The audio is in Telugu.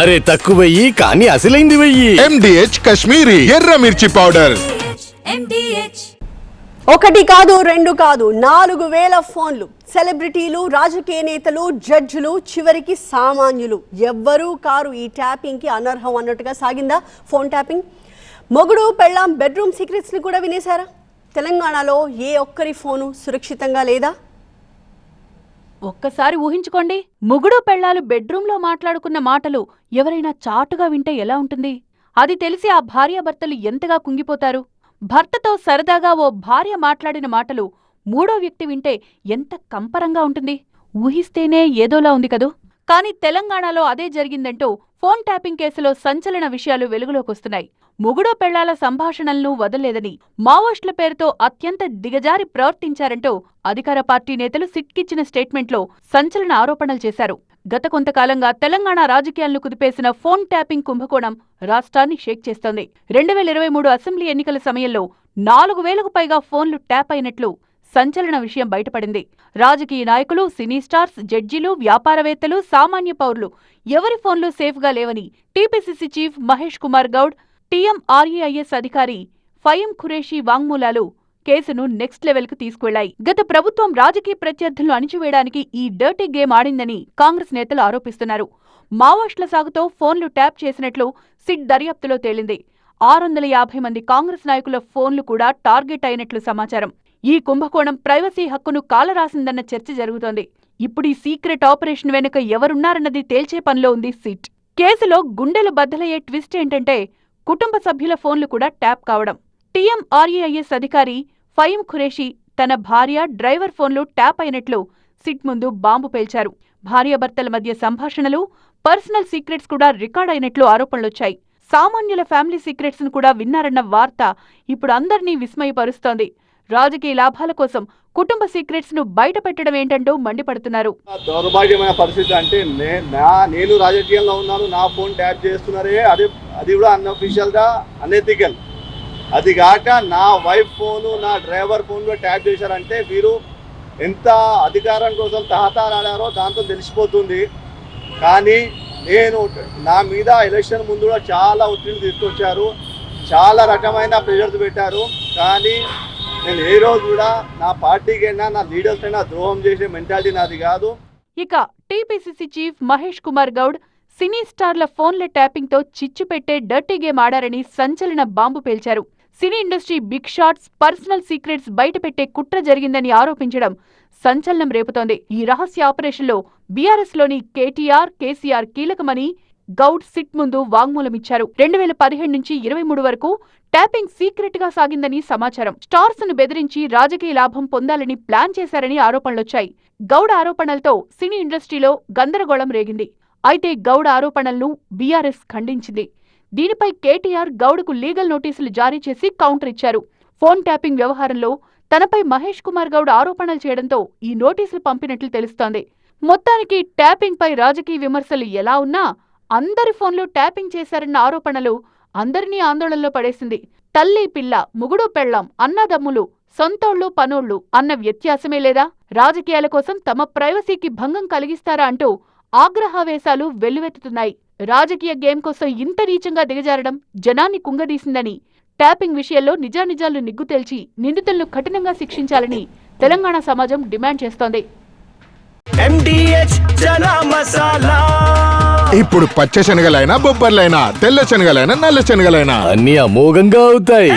అరే తక్కువ వెయ్యి కానీ అసలైంది వెయ్యి. ఎండిహెచ్ కశ్మీరీ ఎర్ర మిర్చి పౌడర్ MDH ఒకటి కాదు రెండు కాదు నాలుగు వేల ఫోన్లు. సెలబ్రిటీలు రాజకీయ నేతలు జడ్జిలు చివరికి సామాన్యులు. ఎవ్వరూ కారు ఈ ట్యాపింగ్కి అనర్హం అన్నట్టుగా సాగిందా? ఫోన్ ట్యాపింగ్ మొగుడు పెళ్ళాం బెడ్రూమ్ సీక్రెట్స్ని కూడా వినేశారా? తెలంగాణలో ఏ ఒక్కరి ఫోను సురక్షితంగా లేదా? ఒక్కసారి ఊహించుకోండి ముగుడు పెళ్ళాలు బెడ్రూంలో మాట్లాడుకున్న మాటలు ఎవరైనా చాటుగా వింటే ఎలా ఉంటుంది? అది తెలిసి ఆ భార్యాభర్తలు ఎంతగా కుంగిపోతారు? భర్తతో సరదాగా ఓ భార్య మాట్లాడిన మాటలు మూడో వ్యక్తి వింటే ఎంత కంపరంగా ఉంటుంది? ఊహిస్తేనే ఏదోలా ఉంది కదూ? కానీ తెలంగాణలో అదే జరిగిందంటూ ఫోన్ ట్యాపింగ్ కేసులో సంచలన విషయాలు వెలుగులోకొస్తున్నాయి ముగుడో పెళ్ళాల సంభాషణలను వదలలేదని మావోయిస్టుల పేరుతో అత్యంత దిగజారి ప్రవర్తించారంటూ అధికార పార్టీ నేతలు సిట్కిచ్చిన స్టేట్మెంట్లో సంచలన ఆరోపణలు చేశారు. గత కొంతకాలంగా తెలంగాణ రాజకీయాలను కుదిపేసిన ఫోన్ ట్యాపింగ్ కుంభకోణం రాష్ట్రాన్ని షేక్ చేస్తోంది. రెండు వేల ఇరవై మూడు అసెంబ్లీ ఎన్నికల సమయంలో నాలుగు వేలకు పైగా ఫోన్లు ట్యాప్ అయినట్లు సంచలన విషయం బయటపడింది. రాజకీయ నాయకులు సినీ స్టార్స్ జడ్జీలు వ్యాపారవేత్తలు సామాన్య పౌరులు ఎవరి ఫోన్లు సేఫ్గా లేవని TPCC chief Mahesh Kumar Goud TMREIS అధికారి ఫయం ఖురేషీ వాంగ్మూలాలు కేసును నెక్స్ట్ లెవెల్కు తీసుకువెళ్ళాయి గత ప్రభుత్వం రాజకీయ ప్రత్యర్థులను అణిచివేయడానికి ఈ డర్టీ గేమ్ ఆడిందని కాంగ్రెస్ నేతలు ఆరోపిస్తున్నారు. మావోయిస్టుల సాగుతో ఫోన్లు ట్యాప్ చేసినట్లు సిట్ దర్యాప్తులో తేలింది. ఆరు వందల యాభై మంది కాంగ్రెస్ నాయకుల ఫోన్లు కూడా టార్గెట్ అయినట్లు సమాచారం. ఈ కుంభకోణం ప్రైవసీ హక్కును కాలరాసిందన్న చర్చ జరుగుతోంది. ఇప్పుడు ఈ సీక్రెట్ ఆపరేషన్ వెనుక ఎవరున్నారన్నది తేల్చే పనిలో ఉంది సిట్. కేసులో గుండెలు బద్దలయ్యే ట్విస్ట్ ఏంటంటే కుటుంబ సభ్యుల ఫోన్లు కూడా ట్యాప్ కావడం. టీఎంఆర్ఏఐఎస్ అధికారి ఫయీం ఖురేషి తన భార్య డ్రైవర్ ఫోన్లు ట్యాప్ అయినట్లు సిట్ ముందు బాంబు పేల్చారు. భార్యాభర్తల మధ్య సంభాషణలు పర్సనల్ సీక్రెట్స్ కూడా రికార్డ్ అయినట్లు ఆరోపణలొచ్చాయి. సామాన్యుల ఫ్యామిలీ సీక్రెట్స్ను కూడా విన్నారన్న వార్త ఇప్పుడు అందర్నీ విస్మయపరుస్తోంది. రాజకీయ లాభాల కోసం కుటుంబ సీక్రెట్స్ను బయటపెట్టడం ఏంటంటూ మండిపడుతున్నారు. దౌర్భాగ్యమైన పరిస్థితి అంటే నా నేను రాజకీయంలో ఉన్నాను నా ఫోన్ ట్యాప్ చేస్తున్నారే అది అది కూడా అన్అఫీషియల్గా అనెథికల్ అది కాక నా వైఫ్ ఫోను నా డ్రైవర్ ఫోన్లో ట్యాప్ చేశారంటే వీరు ఎంత అధికారం కోసం తహతారాడారో దాంతో తెలిసిపోతుంది. కానీ నేను నా మీద ఎలక్షన్ ముందు కూడా చాలా ఒత్తిడి తీసుకొచ్చారు చాలా రకమైన ప్రెషర్స్ పెట్టారు. కానీ నేను ఏ రోజు కూడా నా పార్టీకైనా నా లీడర్స్ అయినా ద్రోహం చేసే మెంటాలిటీ నాది కాదు. ఇక TPCC chief Mahesh Kumar Goud cine స్టార్ల ఫోన్ల ట్యాపింగ్తో చిచ్చు పెట్టే డర్టీ గేమ్ ఆడారని సంచలన bomb పేల్చారు. Cine industry big shots personal secrets బయటపెట్టే కుట్ర జరిగిందని ఆరోపించడం సంచలనం రేపుతోంది. ఈ రహస్య ఆపరేషన్లో బీఆర్ఎస్లోని కేటీఆర్ కేసీఆర్ కీలకమని గౌడ్ సిట్ ముందు వాంగ్మూలమిచ్చారు. రెండు వేల పదిహేడు నుంచి ఇరవై మూడు వరకు ట్యాపింగ్ సీక్రెట్గా సాగిందని సమాచారం. స్టార్స్ను బెదిరించి రాజకీయ లాభం పొందాలని ప్లాన్ చేశారని ఆరోపణలొచ్చాయి. గౌడ ఆరోపణలతో సినీ ఇండస్ట్రీలో గందరగోళం రేగింది. అయితే గౌడ ఆరోపణలను బీఆర్ఎస్ ఖండించింది. దీనిపై కేటీఆర్ గౌడకు లీగల్ నోటీసులు జారీ చేసి కౌంటర్ ఇచ్చారు. ఫోన్ ట్యాపింగ్ వ్యవహారంలో తనపై మహేష్ కుమార్ గౌడ్ ఆరోపణలు చేయడంతో ఈ నోటీసులు పంపినట్లు తెలుస్తోంది. మొత్తానికి ట్యాపింగ్పై రాజకీయ విమర్శలు ఎలా ఉన్నా అందరి ఫోన్లు ట్యాపింగ్ చేశారన్న ఆరోపణలు అందరినీ ఆందోళనలో పడేసింది. తల్లి పిల్ల ముగుడు పెళ్ళాం అన్నదమ్ములు సొంతోళ్ళు పనోళ్ళు అన్న వ్యత్యాసమే లేదా? రాజకీయాల కోసం తమ ప్రైవసీకి భంగం కలిగిస్తారా అంటూ ఆగ్రహావేశాలు వెల్లువెత్తుతున్నాయి. రాజకీయ గేమ్ కోసం ఇంత నీచంగా దిగజారడం జనాన్ని కుంగదీసిందని ట్యాపింగ్ విషయంలో నిజానిజాలు నిగ్గు తెల్చి నిందితులను కఠినంగా శిక్షించాలని తెలంగాణ సమాజం డిమాండ్ చేస్తోంది. ఎండిహెచ్ మసాలా ఇప్పుడు పచ్చ శనగలైనా బొబ్బర్లైనా తెల్ల శనగలైనా నల్ల శనగలైనా. అన్ని అమోఘంగా అవుతాయి.